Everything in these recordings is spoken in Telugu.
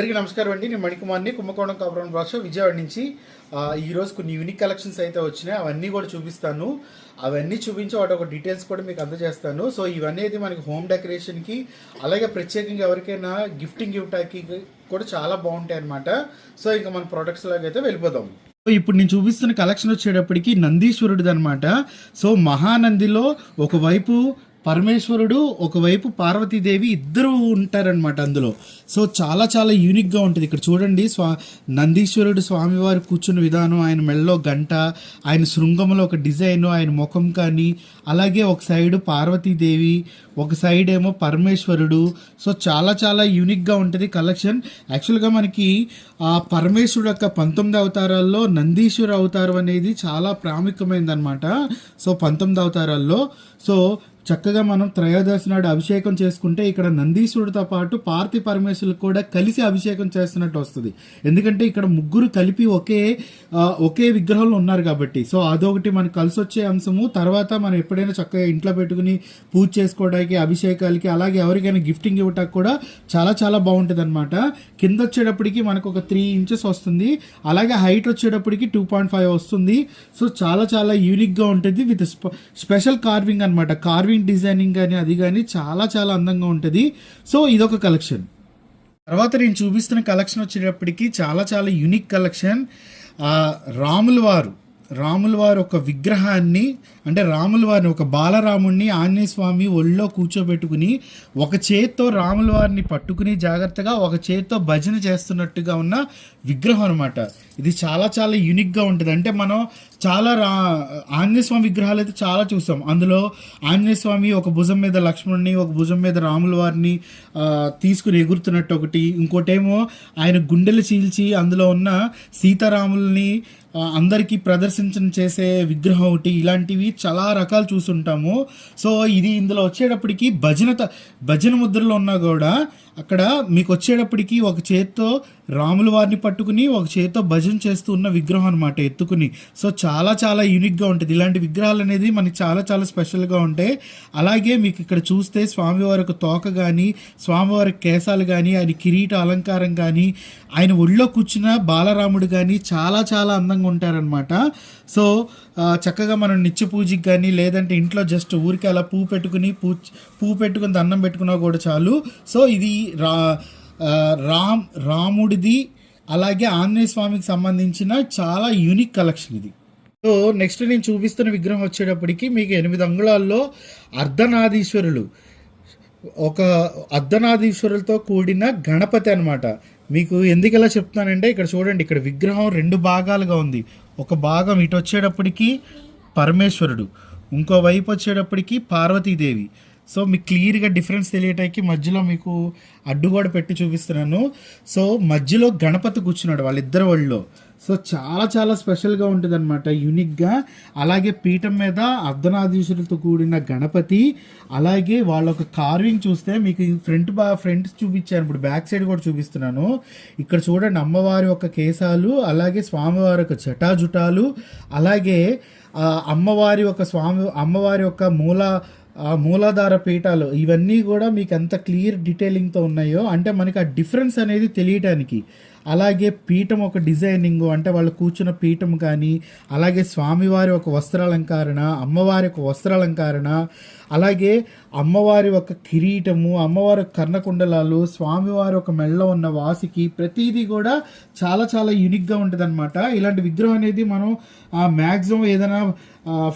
అందరికీ నమస్కారం అండి. నేను మణికుమార్ని. కుంభకోణం కాపురం భాష విజయవాడ నుంచి. ఈరోజు ఈ రోజు కొన్ని యూనిక్ కలెక్షన్స్ అయితే వచ్చినాయి. అవన్నీ కూడా చూపిస్తాను. అవన్నీ చూపించి వాటి ఒక డీటెయిల్స్ కూడా మీకు అందజేస్తాను. సో ఇవన్నీ అయితే మనకి హోమ్ డెకరేషన్కి అలాగే ప్రత్యేకంగా ఎవరికైనా గిఫ్టింగ్ గిఫ్ట్కి కూడా చాలా బాగుంటాయి అనమాట సో ఇంకా మన ప్రొడక్ట్స్ లాగా అయితే వెళ్ళిపోదాం. సో ఇప్పుడు నేను చూపిస్తున్న కలెక్షన్ వచ్చేటప్పటికి నందీశ్వరుడిది అనమాట సో మహానందిలో ఒకవైపు పరమేశ్వరుడు ఒకవైపు పార్వతీదేవి ఇద్దరు ఉంటారనమాట అందులో. సో చాలా చాలా యూనిక్గా ఉంటుంది. ఇక్కడ చూడండి స్వా నందీశ్వరుడు స్వామివారు కూర్చున్న విధానం ఆయన మెళ్ళలో గంట ఆయన శృంగంలో ఒక డిజైన్ ఆయన ముఖం కానీ అలాగే ఒక సైడ్ పార్వతీదేవి ఒక సైడ్ ఏమో పరమేశ్వరుడు. సో చాలా చాలా యూనిక్గా ఉంటుంది కలెక్షన్. యాక్చువల్గా మనకి ఆ పరమేశ్వరుడు యొక్క పంతొమ్మిది అవతారాల్లో నందీశ్వర అవతారం అనేది చాలా ప్రాముఖ్యమైనది అనమాట సో పంతొమ్మిది అవతారాల్లో సో చక్కగా మనం త్రయోదశి నాడు అభిషేకం చేసుకుంటే ఇక్కడ నందీశ్వరుడితో పాటు పార్తి పరమేశ్వరులు కూడా కలిసి అభిషేకం చేస్తున్నట్టు వస్తుంది. ఎందుకంటే ఇక్కడ ముగ్గురు కలిపి ఒకే ఒకే విగ్రహంలో ఉన్నారు కాబట్టి. సో అదొకటి మనకు కలిసి వచ్చే అంశము. తర్వాత మనం ఎప్పుడైనా చక్కగా ఇంట్లో పెట్టుకుని పూజ చేసుకోవడానికి అభిషేకాలకి అలాగే ఎవరికైనా గిఫ్టింగ్ ఇవ్వటానికి కూడా చాలా చాలా బాగుంటుంది అనమాట కింద వచ్చేటప్పటికి మనకు ఒక త్రీ ఇంచెస్ వస్తుంది. అలాగే హైట్ వచ్చేటప్పటికి టూ పాయింట్ ఫైవ్ వస్తుంది. సో చాలా చాలా యూనిక్గా ఉంటుంది. విత్ స్పెషల్ కార్వింగ్ అనమాట కార్వింగ్ డిజైనింగ్ కానీ అది కానీ చాలా చాలా అందంగా ఉంటుంది. సో ఇదొక కలెక్షన్. తర్వాత నేను చూపిస్తున్న కలెక్షన్ వచ్చేటప్పటికి చాలా చాలా యూనిక్ కలెక్షన్. రాముల వారు రాముల వారు ఒక విగ్రహాన్ని అంటే రాముల వారిని ఒక బాలరాముణ్ణి ఆంజనేయ స్వామి ఒళ్ళో కూర్చోబెట్టుకుని ఒక చేత్తో రాముల వారిని పట్టుకుని జాగ్రత్తగా ఒక చేత్తో భజన చేస్తున్నట్టుగా ఉన్న విగ్రహం అనమాట ఇది చాలా చాలా యూనిక్గా ఉంటుంది. అంటే మనం చాలా రా ఆంజనేయ స్వామి విగ్రహాలు అయితే చాలా చూసాం అందులో ఆంజనేయ స్వామి ఒక భుజం మీద లక్ష్మణ్ని ఒక భుజం మీద రాముల వారిని తీసుకుని ఎగురుతున్నట్టు ఒకటి ఇంకోటేమో ఆయన గుండెలు చీల్చి అందులో ఉన్న సీతారాముల్ని అందరికీ ప్రదర్శించడం చేసే విగ్రహం ఒకటి ఇలాంటివి చాలా రకాలు చూసుంటాము సో ఇది ఇందులో వచ్చేటప్పటికి భజన త- భజన ముద్రలో ఉన్నా కూడా అక్కడ మీకు వచ్చేటప్పటికి ఒక చేత్తో రాముల వారిని పట్టుకుని ఒక చేత్తో భజన చేస్తూ ఉన్న విగ్రహం అనమాట ఎత్తుకుని. సో చాలా చాలా యూనిక్గా ఉంటుంది. ఇలాంటి విగ్రహాలు అనేది మనకి చాలా చాలా స్పెషల్గా ఉంటాయి. అలాగే మీకు ఇక్కడ చూస్తే స్వామివారి యొక్క తోక కానీ స్వామివారి కేశాలు కానీ ఆయన కిరీట అలంకారం కానీ ఆయన ఒళ్ళో కూర్చున్న బాలరాముడు కానీ చాలా చాలా అందంగా ఉంటారనమాట సో చక్కగా మనం నిత్య పూజకి కానీ లేదంటే ఇంట్లో జస్ట్ ఊరికి అలా పువ్వు పెట్టుకుని పూ పువ్వు పెట్టుకుని దండం పెట్టుకున్నా కూడా చాలు. సో ఇది రా రామ్ రాముడిది అలాగే ఆంజనేయ స్వామికి సంబంధించిన చాలా యూనిక్ కలెక్షన్ ఇది. సో నెక్స్ట్ నేను చూపిస్తున్న విగ్రహం వచ్చేటప్పటికి మీకు ఎనిమిది అంగుళాల్లో అర్ధనాదీశ్వరులు. ఒక అర్ధనాదీశ్వరులతో కూడిన గణపతి అనమాట మీకు ఎందుకు ఇలా చెప్తున్నానంటే ఇక్కడ చూడండి ఇక్కడ విగ్రహం రెండు భాగాలుగా ఉంది. ఒక భాగం ఇటు వచ్చేటప్పటికి పరమేశ్వరుడు ఇంకో వైపు వచ్చేటప్పటికి పార్వతీదేవి. సో మీకు క్లియర్గా డిఫరెన్స్ తెలియటానికి మధ్యలో మీకు అడ్డు కూడా పెట్టి చూపిస్తున్నాను. సో మధ్యలో గణపతి కూర్చున్నాడు వాళ్ళిద్దరు వాళ్ళు సో చాలా చాలా స్పెషల్గా ఉంటుంది అనమాట యూనిక్గా. అలాగే పీఠం మీద అర్ధనాధీశ్వరులతో కూడిన గణపతి అలాగే వాళ్ళ ఒక కార్వింగ్ చూస్తే మీకు ఫ్రంట్ బా ఫ్రంట్ చూపించాను ఇప్పుడు బ్యాక్ సైడ్ కూడా చూపిస్తున్నాను. ఇక్కడ చూడండి అమ్మవారి యొక్క కేశాలు అలాగే స్వామివారి యొక్క జటాజుటాలు అలాగే అమ్మవారి యొక్క స్వామి అమ్మవారి యొక్క మూల ఆ మూలాధార పీఠాలు ఇవన్నీ కూడా మీకు ఎంత క్లియర్ డీటెయిలింగ్తో ఉన్నాయో అంటే మనకి ఆ డిఫరెన్స్ అనేది తెలియటానికి. అలాగే పీఠం ఒక డిజైనింగ్ అంటే వాళ్ళు కూర్చున్న పీఠం కానీ అలాగే స్వామివారి ఒక వస్త్రాలంకరణ అమ్మవారి ఒక వస్త్రాలంకరణ అలాగే అమ్మవారి ఒక కిరీటము అమ్మవారి కర్ణకుండలాలు స్వామివారి ఒక మెళ్ళలో ఉన్న వాసికి ప్రతిదీ కూడా చాలా చాలా యూనిక్గా ఉంటుంది అనమాట ఇలాంటి విగ్రహం అనేది మనం మ్యాక్సిమం ఏదైనా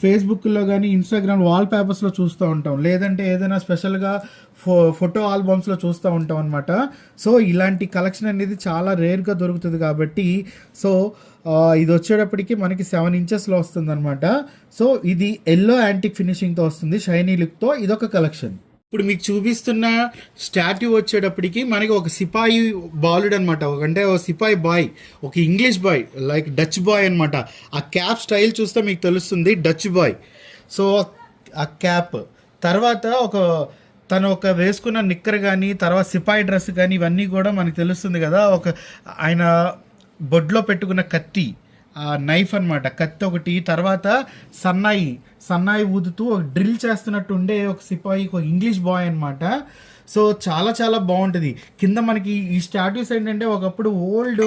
ఫేస్బుక్లో కానీ ఇన్స్టాగ్రామ్ వాల్ పేపర్స్లో చూస్తూ ఉంటాం. లేదంటే ఏదైనా స్పెషల్గా ఫో ఫోటో ఆల్బమ్స్లో చూస్తూ ఉంటాం అనమాట సో ఇలాంటి కలెక్షన్ అనేది చాలా రేర్గా దొరుకుతుంది కాబట్టి సో ఇది వచ్చేటప్పటికి మనకి సెవెన్ ఇంచెస్లో వస్తుంది అనమాట సో ఇది ఎల్లో యాంటిక్ ఫినిషింగ్తో వస్తుంది షైనీ లుక్తో ఇదొక కలెక్షన్. ఇప్పుడు మీకు చూపిస్తున్న స్టాట్యూ వచ్చేటప్పటికి మనకి ఒక సిపాయి బాలుడు అనమాట అంటే ఒక సిపాయి బాయ్ ఒక English boy like Dutch boy అనమాట ఆ క్యాప్ స్టైల్ చూస్తే మీకు తెలుస్తుంది డచ్ బాయ్. సో ఆ క్యాప్. తర్వాత ఒక తను ఒక వేసుకున్న నిక్కర్ కానీ తర్వాత సిపాయి డ్రెస్ కానీ ఇవన్నీ కూడా మనకు తెలుస్తుంది కదా. ఒక ఆయన బొడ్లో పెట్టుకున్న కత్తి ఆ నైఫ్ అనమాట కత్తి ఒకటి తర్వాత సన్నాయి. సన్నాయి ఊదుతూ ఒక డ్రిల్ చేస్తున్నట్టు ఉండే ఒక సిపాయి ఒక ఇంగ్లీష్ బాయ్ అనమాట సో చాలా చాలా బాగుంటుంది. కింద మనకి ఈ స్టాట్యూస్ ఏంటంటే ఒకప్పుడు ఓల్డ్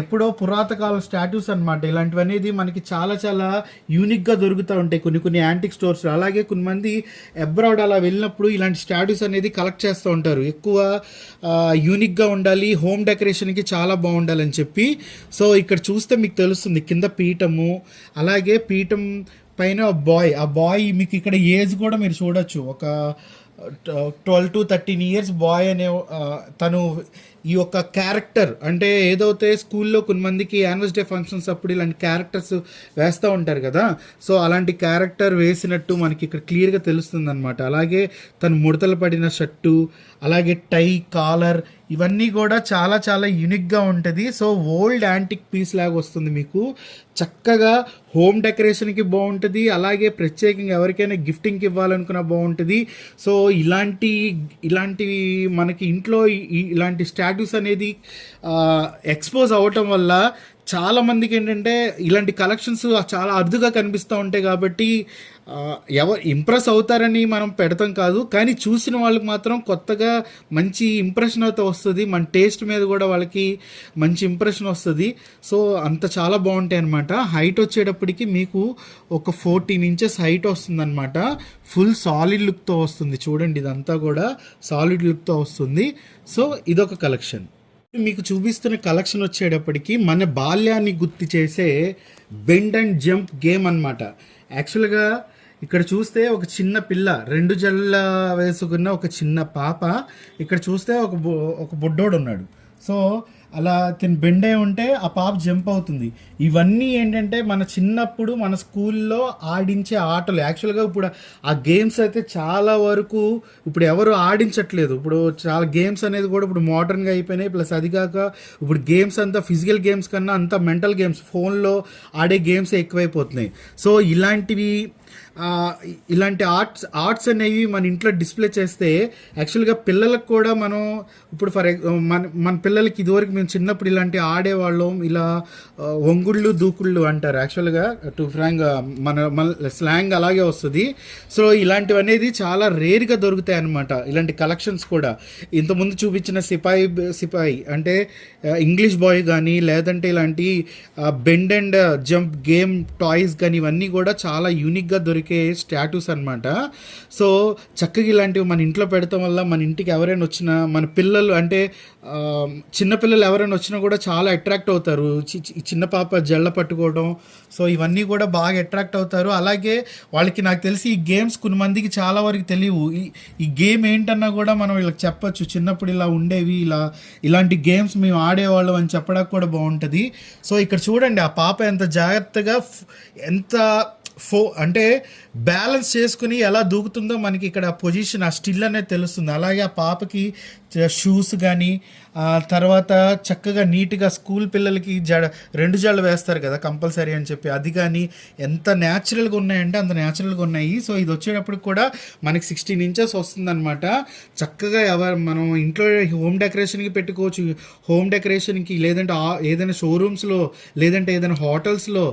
ఎప్పుడో పురాతకాల స్టాట్యూస్ అన్నమాట. ఇలాంటివి అనేది మనకి చాలా చాలా యూనిక్గా దొరుకుతూ ఉంటాయి కొన్ని కొన్ని యాంటిక్ స్టోర్స్ అలాగే కొంతమంది అబ్రాడ్ అలా వెళ్ళినప్పుడు ఇలాంటి స్టాట్యూస్ అనేది కలెక్ట్ చేస్తూ ఉంటారు. ఎక్కువ యూనిక్గా ఉండాలి హోమ్ డెకరేషన్కి చాలా బాగుండాలని చెప్పి. సో ఇక్కడ చూస్తే మీకు తెలుస్తుంది కింద పీఠము అలాగే పీఠం పైన బాయ్ ఆ బాయ్ మీకు ఇక్కడ ఏజ్ కూడా మీరు చూడొచ్చు. ఒక twelve to thirteen years boy అనే uh, తను ఈ యొక్క క్యారెక్టర్ అంటే ఏదైతే స్కూల్లో కొంతమందికి యాన్యువల్ డే ఫంక్షన్స్ అప్పుడు ఇలాంటి క్యారెక్టర్స్ వేస్తూ ఉంటారు కదా. సో అలాంటి క్యారెక్టర్ వేసినట్టు మనకి ఇక్కడ క్లియర్గా తెలుస్తుంది అనమాట అలాగే తను ముడతలు పడిన షర్టు అలాగే టై కాలర్ ఇవన్నీ కూడా చాలా చాలా యూనిక్గా ఉంటుంది. సో ఓల్డ్ యాంటిక్ పీస్ లాగా వస్తుంది మీకు. చక్కగా హోమ్ డెకరేషన్కి బాగుంటుంది. అలాగే ప్రత్యేకంగా ఎవరికైనా గిఫ్టింగ్కి ఇవ్వాలనుకున్నా బాగుంటుంది. సో ఇలాంటి ఇలాంటివి మనకి ఇంట్లో ఇలాంటి స్టా స్టాట్యూస్ అనేది ఎక్స్పోజ్ అవ్వటం వల్ల చాలా మందికి ఏంటంటే ఇలాంటి కలెక్షన్స్ చాలా అరుదుగా కనిపిస్తూ ఉంటాయి కాబట్టి ఎవరు ఇంప్రెస్ అవుతారని మనం పెడతాం కాదు కానీ చూసిన వాళ్ళకి మాత్రం కొత్తగా మంచి ఇంప్రెషన్ అయితే వస్తుంది. మన టేస్ట్ మీద కూడా వాళ్ళకి మంచి ఇంప్రెషన్ వస్తుంది. సో అంత చాలా బాగుంటాయి అనమాట హైట్ వచ్చేటప్పటికి మీకు ఒక ఫోర్టీన్ ఇంచెస్ హైట్ వస్తుంది అనమాట ఫుల్ సాలిడ్ లుక్తో వస్తుంది. చూడండి ఇదంతా కూడా సాలిడ్ లుక్తో వస్తుంది. సో ఇదొక కలెక్షన్ మీకు చూపిస్తున్న కలెక్షన్ వచ్చేటప్పటికి మన బాల్యాన్ని గుర్తు చేసే బెండ్ అండ్ జంప్ గేమ్ అన్నమాట. యాక్చువల్గా ఇక్కడ చూస్తే ఒక చిన్న పిల్ల రెండు జల్ల వేసుకున్న ఒక చిన్న పాప ఇక్కడ చూస్తే ఒక బు- ఒక బుడ్డోడు ఉన్నాడు. సో అలా తిని బెండ్ అయి ఉంటే ఆ పాప జంప్ అవుతుంది. ఇవన్నీ ఏంటంటే మన చిన్నప్పుడు మన స్కూల్లో ఆడించే ఆటలు. యాక్చువల్గా ఇప్పుడు ఆ గేమ్స్ అయితే చాలా వరకు ఇప్పుడు ఎవరు ఆడించట్లేదు. ఇప్పుడు చాలా గేమ్స్ అనేది కూడా ఇప్పుడు మోడర్న్గా అయిపోయినాయి. ప్లస్ అది కాక ఇప్పుడు గేమ్స్ అంతా ఫిజికల్ గేమ్స్ కన్నా అంతా మెంటల్ గేమ్స్. ఫోన్లో ఆడే గేమ్స్ ఎక్కువైపోతున్నాయి. సో ఇలాంటివి ఇలాంటి ఆర్ట్స్ ఆర్ట్స్ అనేవి మన ఇంట్లో డిస్ప్లే చేస్తే యాక్చువల్గా పిల్లలకు కూడా మనం ఇప్పుడు ఫర్ మన మన పిల్లలకి ఇదివరకు మేము చిన్నప్పుడు ఇలాంటి ఆడేవాళ్ళం ఇలా ఒంగుళ్ళు దూకుళ్ళు అంటారు. యాక్చువల్గా టు ఫ్రాంగ్ మన మన స్లాంగ్ అలాగే వస్తుంది. సో ఇలాంటివి అనేది చాలా రేర్గా దొరుకుతాయి అన్నమాట ఇలాంటి కలెక్షన్స్ కూడా. ఇంతకుముందు చూపించిన సిపాయి సిపాయి అంటే ఇంగ్లీష్ బాయ్ కానీ లేదంటే ఇలాంటి bend and jump game toys కానీ ఇవన్నీ కూడా చాలా యూనిక్గా దొరికే స్టాటూస్ అన్నమాట. సో చక్కగా ఇలాంటివి మన ఇంట్లో పెడతాం వల్ల మన ఇంటికి ఎవరైనా వచ్చినా మన పిల్లలు అంటే చిన్నపిల్లలు ఎవరైనా వచ్చినా కూడా చాలా అట్రాక్ట్ అవుతారు. చి- చిన్న పాప జళ్ళ పట్టుకోవడం. సో ఇవన్నీ కూడా బాగా అట్రాక్ట్ అవుతారు. అలాగే వాళ్ళకి నాకు తెలిసి ఈ గేమ్స్ కొంతమందికి చాలా వరకు తెలియవు. ఈ గేమ్ ఏంటన్నా కూడా మనం వీళ్ళకి చెప్పచ్చు. చిన్నప్పుడు ఇలా ఉండేవి ఇలా ఇలాంటి గేమ్స్ మేము ఆడేవాళ్ళం అని చెప్పడానికి కూడా బాగుంటుంది. సో ఇక్కడ చూడండి ఆ పాప ఎంత జాగ్రత్తగా ఎంత ఫో అంటే బ్యాలెన్స్ చేసుకుని ఎలా దూకుతుందో మనకి ఇక్కడ పొజిషన్ ఆ స్టిల్ అనేది తెలుస్తుంది. అలాగే ఆ పాపకి షూస్ కానీ తర్వాత చక్కగా నీట్గా స్కూల్ పిల్లలకి జడ రెండు జడలు వేస్తారు కదా కంపల్సరీ అని చెప్పి. అది కానీ ఎంత న్యాచురల్గా ఉన్నాయంటే అంత న్యాచురల్గా ఉన్నాయి. సో ఇది వచ్చేటప్పుడు కూడా మనకి సిక్స్టీన్ ఇంచెస్ వస్తుందన్నమాట. చక్కగా ఎవరు మనం ఇంట్లో హోమ్ డెకరేషన్కి పెట్టుకోవచ్చు. హోమ్ డెకరేషన్కి లేదంటే ఏదైనా షోరూమ్స్లో లేదంటే ఏదైనా హోటల్స్లో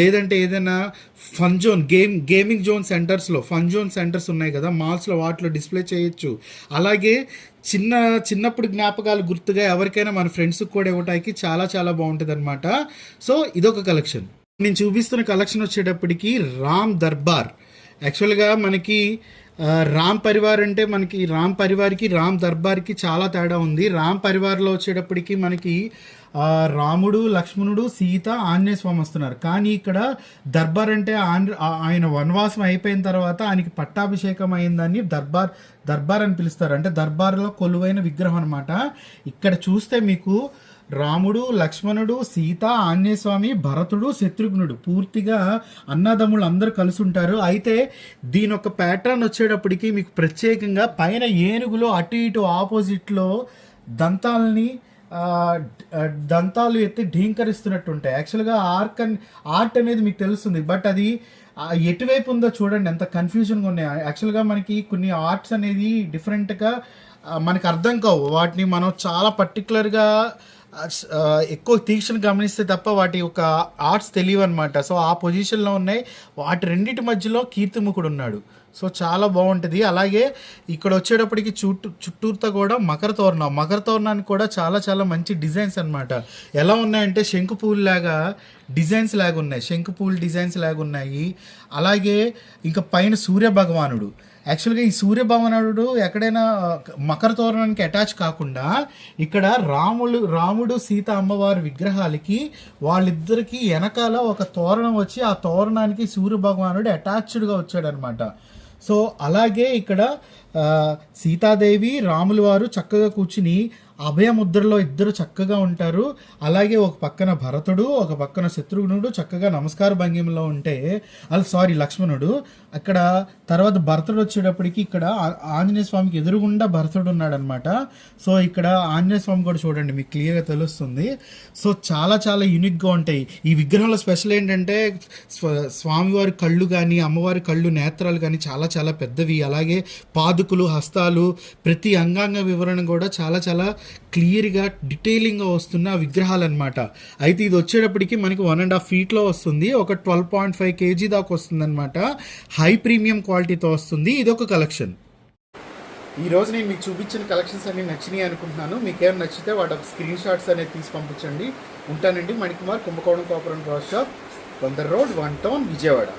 లేదంటే ఏదైనా fun fun zone game gaming zone సెంటర్స్లో ఫన్ జోన్ సెంటర్స్ ఉన్నాయి కదా మాల్స్లో వాటిలో డిస్ప్లే చేయొచ్చు. అలాగే చిన్న చిన్నప్పుడు జ్ఞాపకాలు గుర్తుగా ఎవరికైనా మన ఫ్రెండ్స్కి కూడా ఇవ్వటానికి చాలా చాలా బాగుంటుంది అనమాట సో ఇదొక కలెక్షన్ నేను చూపిస్తున్న కలెక్షన్ వచ్చేటప్పటికి రామ్ దర్బార్. యాక్చువల్గా మనకి రామ్ పరివార్ అంటే మనకి రామ్ పరివార్కి రామ్ దర్బార్కి చాలా తేడా ఉంది. రామ్ పరివార్లో వచ్చేటప్పటికి మనకి రాముడు లక్ష్మణుడు సీత ఆంజనేయ స్వామి వస్తున్నారు. కానీ ఇక్కడ దర్బార్ అంటే ఆంధ్ర ఆయన వనవాసం అయిపోయిన తర్వాత ఆయనకి పట్టాభిషేకం అయిందని దర్బార్ దర్బార్ అని పిలుస్తారు. అంటే దర్బార్లో కొలువైన విగ్రహం అనమాట ఇక్కడ చూస్తే మీకు రాముడు లక్ష్మణుడు సీత ఆంజనేయస్వామి భరతుడు శత్రుఘ్నుడు పూర్తిగా అన్నదమ్ములు అందరూ కలిసి ఉంటారు అయితే దీని ఒక ప్యాటర్న్ వచ్చేటప్పటికి మీకు ప్రత్యేకంగా పైన ఏనుగులో అటు ఇటు ఆపోజిట్లో దంతాలని దంతాలు ఎత్తి ఢీంకరిస్తున్నట్టు ఉంటాయి యాక్చువల్గా ఆర్క్ అన్ ఆర్ట్ అనేది మీకు తెలుస్తుంది. బట్ అది ఎటువైపు ఉందో చూడండి ఎంత కన్ఫ్యూజన్గా ఉన్నాయి. యాక్చువల్గా మనకి కొన్ని ఆర్ట్స్ అనేది డిఫరెంట్గా మనకి అర్థం కావు. వాటిని మనం చాలా పర్టికులర్గా ఎక్కువ తీక్షణ గమనిస్తే తప్ప వాటి యొక్క ఆర్ట్స్ తెలియవు అనమాట సో ఆ పొజిషన్లో ఉన్నాయి. వాటి రెండింటి మధ్యలో కీర్తిముఖుడు ఉన్నాడు సో చాలా బాగుంటుంది. అలాగే ఇక్కడ వచ్చేటప్పటికి చుట్టూ చుట్టూరుతో కూడా మకర తోరణం. మకర తోరణానికి కూడా చాలా చాలా మంచి డిజైన్స్ అనమాట ఎలా ఉన్నాయంటే శంకు పూలు లాగా డిజైన్స్ లాగా ఉన్నాయి శంకు పూలు డిజైన్స్ లాగా ఉన్నాయి అలాగే ఇంకా పైన సూర్య భగవానుడు. యాక్చువల్గా ఈ సూర్య భగవానుడు ఎక్కడైనా మకర తోరణానికి అటాచ్ కాకుండా ఇక్కడ రాములు రాముడు సీత అమ్మవారి విగ్రహాలకి వాళ్ళిద్దరికి వెనకాల ఒక తోరణం వచ్చి ఆ తోరణానికి సూర్య భగవానుడు అటాచ్డ్గా వచ్చాడనమాట సో అలాగే ఇక్కడ సీతాదేవి రాములు వారు చక్కగా కూర్చుని అభయముద్రలో ఇద్దరు చక్కగా ఉంటారు. అలాగే ఒక పక్కన భరతుడు ఒక పక్కన శత్రుఘ్నుడు చక్కగా నమస్కార భంగిమలో ఉంటే అది సారీ లక్ష్మణుడు అక్కడ తర్వాత భరతుడు వచ్చేటప్పటికి ఇక్కడ ఆంజనేయ స్వామికి ఎదురుగుండా భరతుడు ఉన్నాడనమాట. సో ఇక్కడ ఆంజనేయ స్వామి కూడా చూడండి మీకు క్లియర్గా తెలుస్తుంది. సో చాలా చాలా యూనిక్గా ఉంటాయి. ఈ విగ్రహంలో స్పెషల్ ఏంటంటే స్వ- స్వామివారి కళ్ళు కానీ అమ్మవారి కళ్ళు నేత్రాలు కానీ చాలా చాలా పెద్దవి. అలాగే పాదుకులు హస్తాలు ప్రతి అంగాంగ వివరణ కూడా చాలా చాలా క్లియర్గా డీటెయిలింగ్గా వస్తున్న విగ్రహాలు అనమాట అయితే ఇది వచ్చేటప్పటికి మనకి వన్ అండ్ హాఫ్ ఫీట్లో వస్తుంది. ఒక ట్వెల్వ్ పాయింట్ ఫైవ్ కేజీ దాకా వస్తుంది అనమాట హై ప్రీమియం క్వాలిటీతో వస్తుంది. ఇది ఒక కలెక్షన్ ఈ రోజు నేను మీకు చూపించిన కలెక్షన్స్ అన్ని నచ్చినాయి అనుకుంటున్నాను. మీకేం నచ్చితే వాటి స్క్రీన్ షాట్స్ అనేది తీసి పంపించండి. ఉంటానండి మణికుమార్ కుంభకోణం కాపురం క్రాస్ షాప్ కొందర్ రోడ్ వన్ టౌన్ విజయవాడ.